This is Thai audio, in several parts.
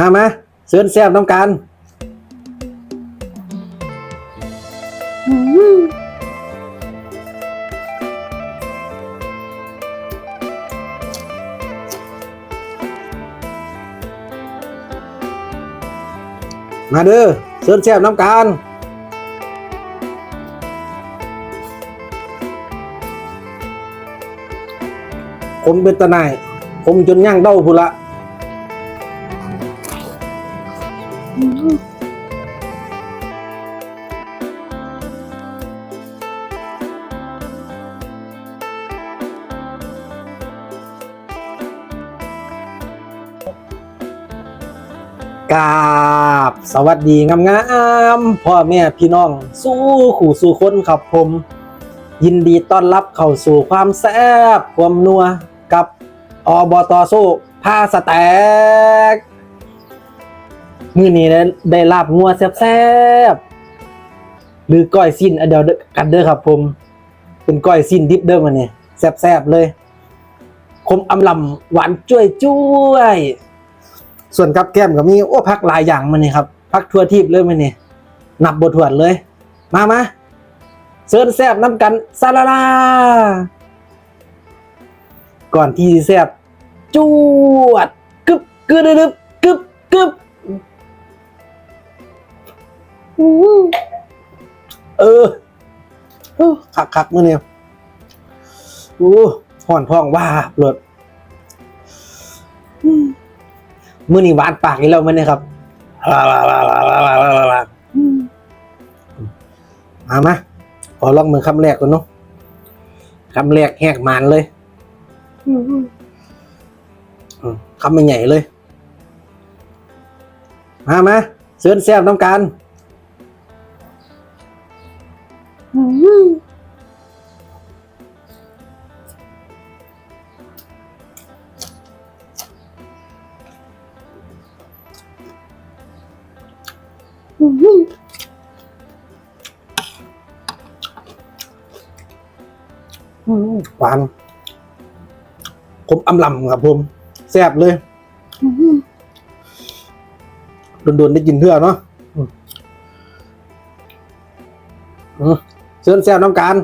มามาเสิร์นแซ่บน้ำกันมาเด้อเสิร์นแซ่บน้ำกันคมเป็นตะไนายคมจนย่างเด้าพุละ กราบสวัสดีงามๆพ่อแม่พี่น้อง สู้ขู่สู้คนครับผม ยินดีต้อนรับเข้าสู่ความแซ่บความนัวกับอบตสู้ผ้าสแต็ก มือนี้ได้ได้ลาบงัวแซ่บๆหรือก้อยสิ้นอันเดียวกันเด้อครับ ผม เป็นก้อยสิ้นดิบเด้อมันนี่แซ่บๆเลยคมอำลำหวานจ้วยจ้วยส่วนกับแก้มก็มีโอ้พักหลายอย่างมันนี่ครับพักทั่วทีบเลยมันนี่นับบทถวดเลย มามาเซิร์นแซบน้ำกันซาลาลาก่อนที่แซบจวดกึบกึบดึบกึบกึบ เออเออคักคักๆมื่อนี่โอ้ห่อนพองว่าเลิศมื่อนี้หวานปากอีกแล้วมันเนี่ยครับมามาขอลองมือคำแรกก่อนเนาะคำแรกแหกมานเลยอืมคำใหญ่เลย มามาเสือนแซบน้ำกันหานผมอำลำครับผม แซบเลยโดนๆได้กินเพื่อเนาะอืมอืมเสือนแซบน้ำกัน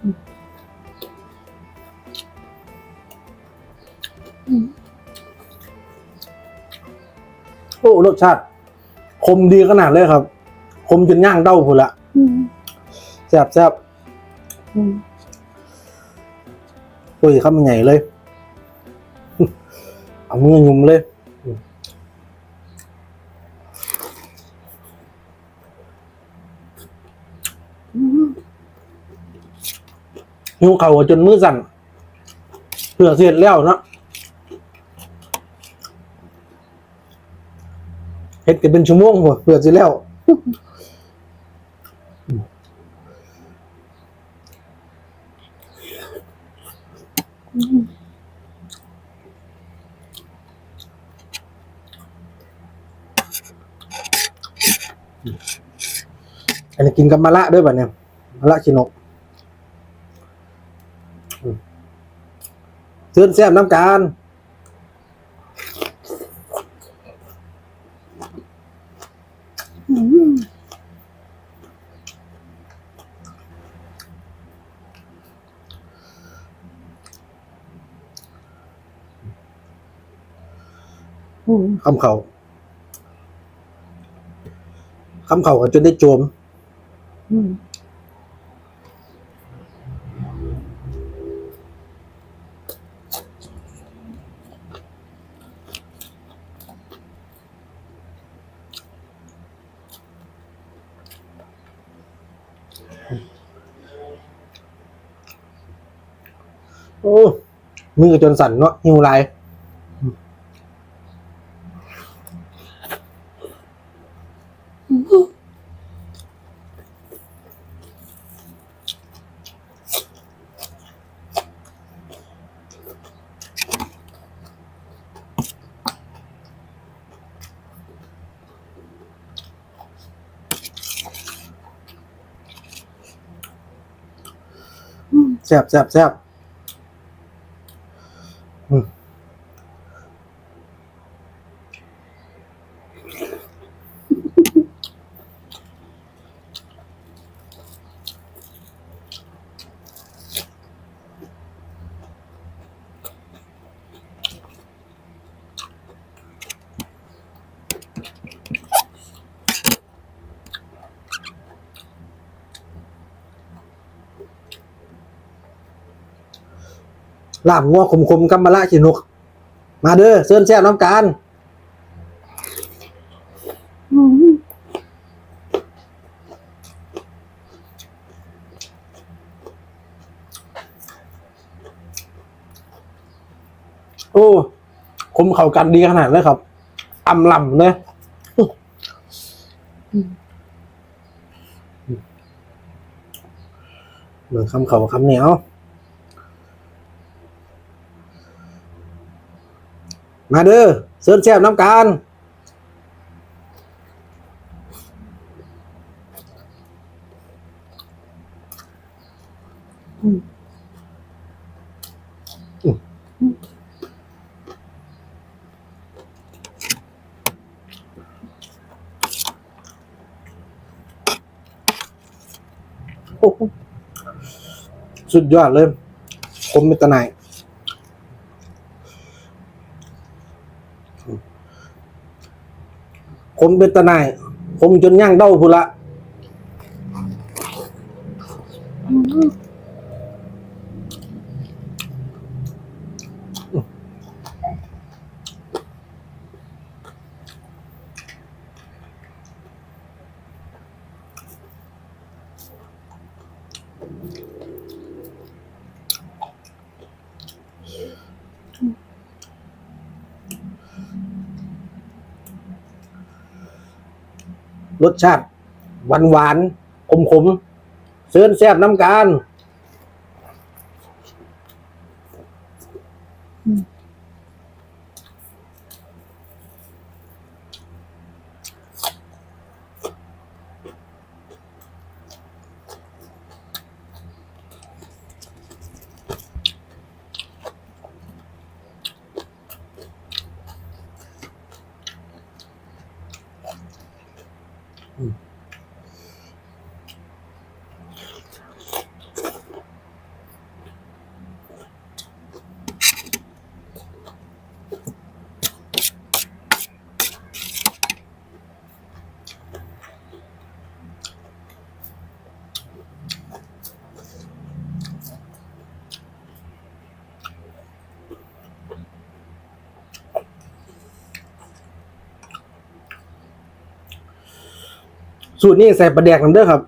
โอ้ รสชาติ คมดีขนาดเลยครับ คมจนย่างเด้าพุ่นละแซ่บแซ่บโอ้ยข้ามันใหญ่เลย เอามือหยุ่มเลยหิวเข่าวจนมือสั่นเผื่อเสร็จแล้วเนาะ เฮ็ดกันเป็นชั่วโมงหัวเพื่อสิแล้วอันนี้กินกับมะระด้วยป่ะเนี่ยมะระชินกอืมเตือนแซ่บน้ำการ คำเขาคำเขากันจนได้โจมโอ้มื มือจนสั่นเนาะหิวไรยแซ่บแซ่บแซ่บ ลาบงัวขมๆกำมะละขีนก มาเด้อเซินแซ่บน้ำการโอ้คมเข้ากันดีขนาดเลยครับอำลำเลยเหมือนคำเขาคำเหนียว มาเด้อเซินแซ่บน้ำการสุดยอดเลยคมเป็นตะไนายคม เป็นตะนายผมจนย่างเด้าพุละ รสชาติหวานหวานขมขมๆเซินแซ่บน้ำการ สูตรนี้ใส่ปลาแดกน้ำเด้อครับ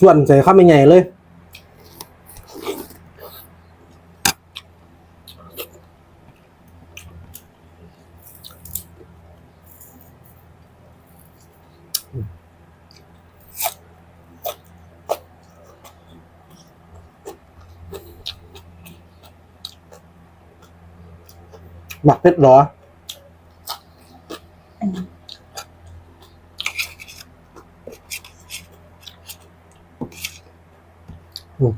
ส่วนใส่ข้าวไม่ใหญ่เลย หมักเพชรเหรออืม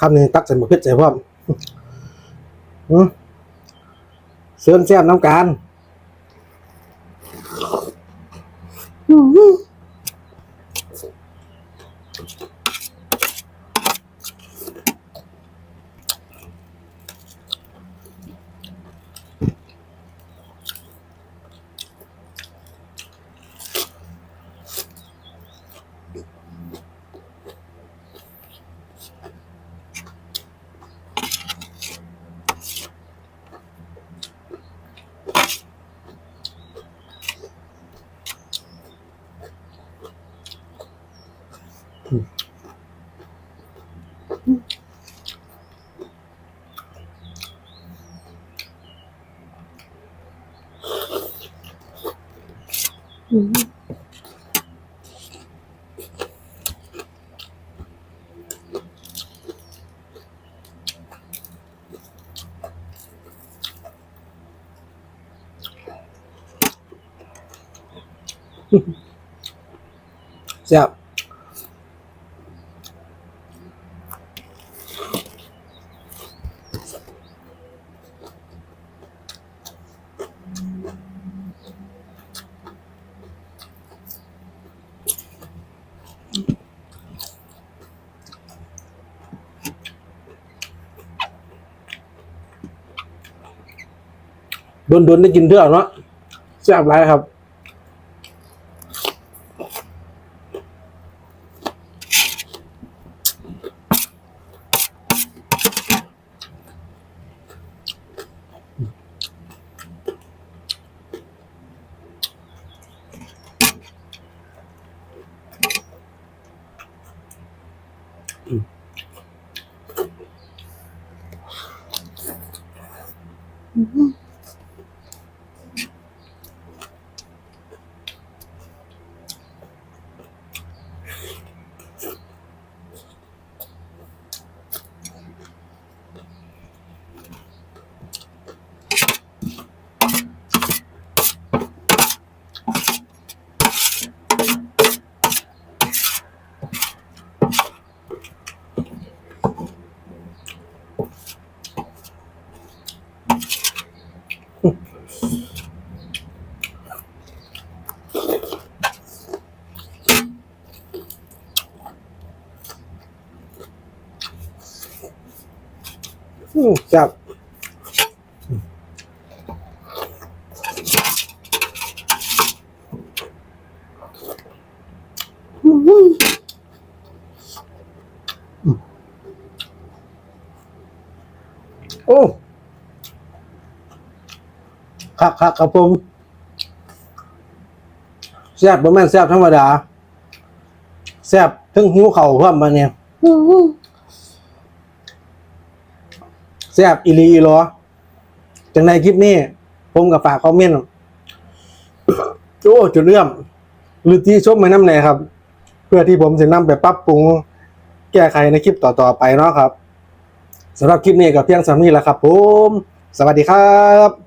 คำนี้ตักใส่หมกเพชรใส่พร้อมเสื่อนแซ่บน้ำการ แซ่บ โดนๆได้กินเท่าเนาะแซ่บไรครับอืมแซ่บโอ้คักคักครับผมแซ่บบ่แม่นแซ่บธรรมดาแซ่บถึงหิวเข่าวพร้อมมาเนี่ย แซ่บอีลีอีหลอจังในคลิปนี้ ผมกับฝากคอมเมนต์โอ้จุดเลื่อมหรือที่ชมมาน้ำไหนครับ เพื่อที่ผมจะนำไปปรับปรุง แก้ไขในคลิปต่อๆไปเนาะครับสำหรับคลิปนี้ก็เพียงสำนี้แหละครับผม สวัสดีครับ